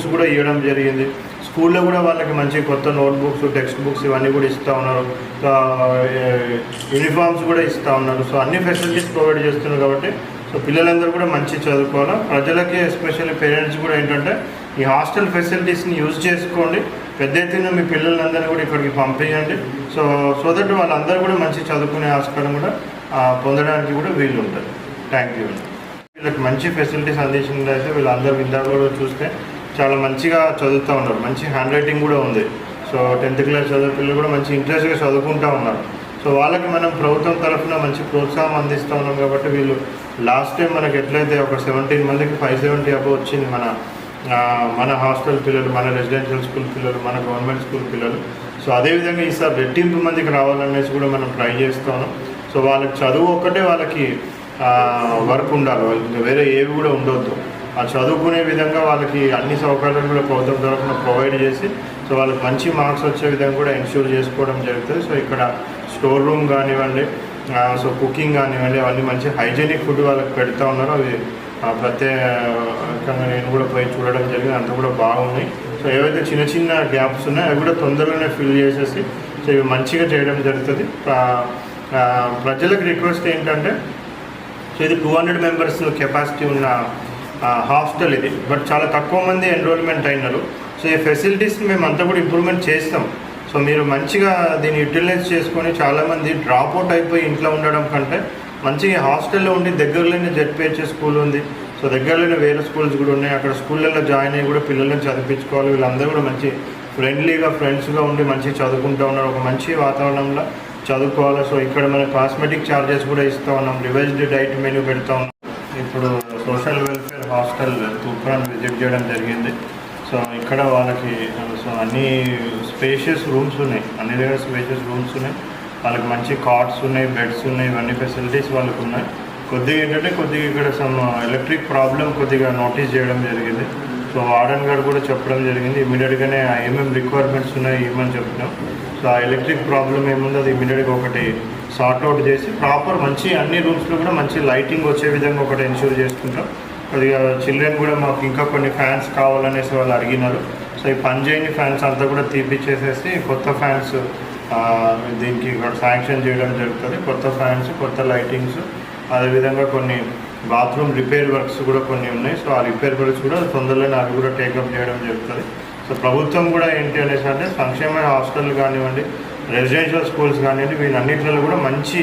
Books కూడా ఇవ్వడం జరిగింది. స్కూల్లో కూడా వాళ్ళకి మంచి కొత్త నోట్బుక్స్ టెక్స్ట్ బుక్స్ ఇవన్నీ కూడా ఇస్తూ ఉన్నారు. యూనిఫామ్స్ కూడా ఇస్తూ ఉన్నారు. సో అన్ని ఫెసిలిటీస్ ప్రొవైడ్ చేస్తున్నారు కాబట్టి సో పిల్లలందరూ కూడా మంచి చదువుకోవాలి. ప్రజలకి ఎస్పెషల్లీ పేరెంట్స్ కూడా ఏంటంటే ఈ హాస్టల్ ఫెసిలిటీస్ని యూజ్ చేసుకోండి. పెద్ద ఎత్తున మీ పిల్లలందరినీ కూడా ఇక్కడికి పంపించండి. సో సో దట్ వాళ్ళందరూ కూడా మంచి చదువుకునే ఆస్కారం కూడా పొందడానికి కూడా వీలు ఉంటుంది. థ్యాంక్ యూ వీళ్ళకి మంచి ఫెసిలిటీస్ అందించినట్లయితే వీళ్ళందరూ ఇందాక కూడా చూస్తే చాలా మంచిగా చదువుతూ ఉన్నారు. మంచి హ్యాండ్ రైటింగ్ కూడా ఉంది. సో టెన్త్ క్లాస్ చదివే పిల్లలు కూడా మంచి ఇంట్రెస్ట్గా చదువుకుంటూ ఉన్నారు. సో వాళ్ళకి మనం ప్రభుత్వం తరఫున మంచి ప్రోత్సాహం అందిస్తూ ఉన్నాం కాబట్టి వీళ్ళు లాస్ట్ టైం మనకి ఎట్లయితే ఒక సెవెంటీన్ మందికి ఫైవ్ సెవెంటీ అబో వచ్చింది మన మన హాస్టల్ పిల్లలు మన రెసిడెన్షియల్ స్కూల్ పిల్లలు మన గవర్నమెంట్ స్కూల్ పిల్లలు. సో అదేవిధంగా ఈసారి రెట్టింపు మందికి రావాలనేసి కూడా మనం ట్రై చేస్తాను సో వాళ్ళకి చదువు ఒక్కటే వాళ్ళకి వర్క్ ఉండాలి. వాళ్ళకి వేరే ఏవి కూడా ఉండొద్దు. ఆ చదువుకునే విధంగా వాళ్ళకి అన్ని సౌకర్యాలు కూడా ప్రభుత్వం తరఫున ప్రొవైడ్ చేసి సో వాళ్ళకి మంచి మార్క్స్ వచ్చే విధంగా కూడా ఎన్ష్యూర్ చేసుకోవడం జరుగుతుంది. సో ఇక్కడ స్టోర్ రూమ్ కానివ్వండి సో కుకింగ్ కానివ్వండి అవన్నీ మంచి హైజీనిక్ ఫుడ్ వాళ్ళకి పెడతా ఉన్నారు. అవి ప్రత్యేకంగా నేను కూడా పోయి చూడడం జరిగింది. అంత కూడా బాగున్నాయి. సో ఏవైతే చిన్న చిన్న గ్యాప్స్ ఉన్నాయో అవి కూడా తొందరగానే ఫిల్ చేసేసి సో ఇవి మంచిగా చేయడం జరుగుతుంది. ప్రజలకు రిక్వెస్ట్ ఏంటంటే సో ఇది టూ హండ్రెడ్ మెంబర్స్ కెపాసిటీ ఉన్న హాస్టల్ ఇది. బట్ చాలా తక్కువ మంది ఎన్రోల్మెంట్ అయినారు. సో ఈ ఫెసిలిటీస్ మేము అంతా కూడా ఇంప్రూవ్మెంట్ చేస్తాం. సో మీరు మంచిగా దీన్ని యూటిలైజ్ చేసుకొని చాలామంది డ్రాప్ అవుట్ అయిపోయి ఇంట్లో ఉండడం కంటే మంచిగా హాస్టల్లో ఉండి దగ్గరలోనే జెడ్పిహెచ్ఏ స్కూల్ ఉంది. సో దగ్గరలోనే వేరే స్కూల్స్ కూడా ఉన్నాయి. అక్కడ స్కూళ్ళల్లో జాయిన్ అయ్యి కూడా పిల్లల్ని చదివించుకోవాలి. వీళ్ళందరూ కూడా మంచి ఫ్రెండ్లీగా ఫ్రెండ్స్గా ఉండి మంచిగా చదువుకుంటూ ఉన్నారు. ఒక మంచి వాతావరణంలో చదువుకోవాలి. సో ఇక్కడ మన కాస్మెటిక్ ఛార్జెస్ కూడా ఇస్తూ ఉన్నాం. రివైజ్డ్ డైట్ మెనూ పెడతా ఉన్నాం. ఇప్పుడు social welfare hostel Toopran visit చేయడం జరిగింది. సో ఇక్కడ వాళ్ళకి సో అన్ని స్పేషియస్ రూమ్స్ ఉన్నాయి. అన్ని దగ్గర స్పేషియస్ రూమ్స్ ఉన్నాయి. వాళ్ళకి మంచి కార్డ్స్ ఉన్నాయి బెడ్స్ ఉన్నాయి ఇవన్నీ ఫెసిలిటీస్ వాళ్ళకు ఉన్నాయి. కొద్దిగా ఏంటంటే కొద్దిగా ఇక్కడ సమ్ ఎలక్ట్రిక్ ప్రాబ్లం కొద్దిగా నోటీస్ చేయడం జరిగింది. సో వార్డెన్ గారు కూడా చెప్పడం జరిగింది. ఇమీడియట్గానే ఏమేమి రిక్వైర్మెంట్స్ ఉన్నాయి ఏమని చెప్పినాం. సో ఆ ఎలక్ట్రిక్ ప్రాబ్లం ఏముందో అది ఇమీడియట్గా ఒకటి సార్ట్ అవుట్ చేసి ప్రాపర్ మంచి అన్ని రూమ్స్లో కూడా మంచి లైటింగ్ వచ్చే విధంగా ఒకటి ఎన్ష్యూర్ చేసుకుంటాం. అది చిల్డ్రన్ కూడా మాకు ఇంకా కొన్ని ఫ్యాన్స్ కావాలనేసి వాళ్ళు అడిగినారు. సో ఈ పనిచేయని ఫ్యాన్స్ అంతా కూడా తీపిచ్చేసేసి కొత్త ఫ్యాన్స్ దీనికి ఇక్కడ శాంక్షన్ చేయడం జరుగుతుంది. కొత్త ఫ్యాన్స్ కొత్త లైటింగ్స్ అదేవిధంగా కొన్ని బాత్రూమ్ రిపేర్ వర్క్స్ కూడా కొన్ని ఉన్నాయి. సో ఆ రిపేర్ వర్క్స్ కూడా తొందరలోనే అవి కూడా టేకప్ చేయడం జరుగుతుంది. సో ప్రభుత్వం కూడా ఏంటి అనేసి అంటే సంక్షేమ హాస్టల్ కానివ్వండి రెసిడెన్షియల్ స్కూల్స్ కానివ్వండి వీళ్ళన్నింటిలో కూడా మంచి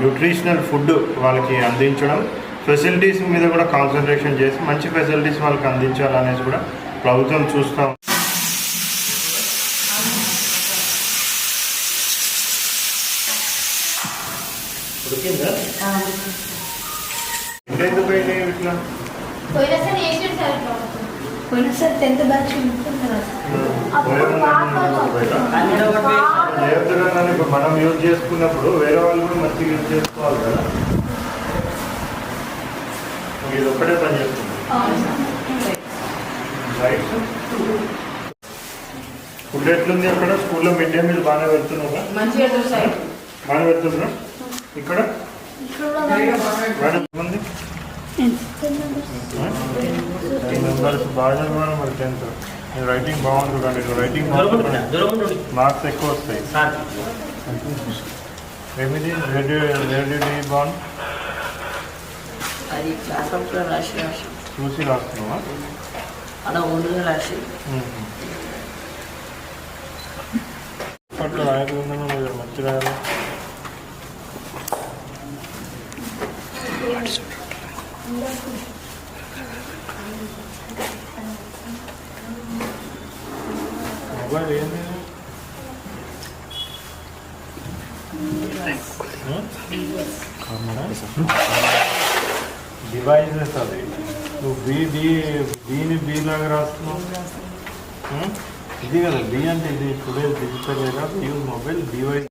న్యూట్రిషనల్ ఫుడ్ వాళ్ళకి అందించడం ఫెసిలిటీస్ మీద కూడా కాన్సన్ట్రేషన్ చేసి మంచి ఫెసిలిటీస్ వాళ్ళకి అందించాలనేసి కూడా ప్రభుత్వం చూస్తాం టెన్త్ బ్యాచ్ మనం యూజ్ చేసుకున్నప్పుడు వేరే వాళ్ళు కూడా మంచిగా యూజ్ చేసుకోవాలి కదా. ఇది ఒక్కటే పని చేస్తుంది రైట్ ఫుడ్ ఎట్లుంది అక్కడ స్కూల్లో మిడ్ డే మీల్ బాగానే వెళ్తున్నారా? బాగానే వెళ్తున్నా ఇక్కడ? మెంబర్స్ బాగా మరి టెన్త్ రైటింగ్ బాగుంటుంది కానీ రైటింగ్ మార్క్స్ ఎక్కువ వస్తాయి. ఎనిమిది రెడీ రెడీ బాగుంది? అది క్లాస్లో రాసి రాసి చూసి రాస్తున్నావా? అలా ఓన్గా రాసి. అప్పట్లో రాయకుండా మంచి రాయాలి? మొబైల్ ఏంది డివైజెస్ అది నువ్వు బి బి బీని బి లాగా రాస్తున్నావు? ఇది కదా బి అంటే ఇది today digital use mobile device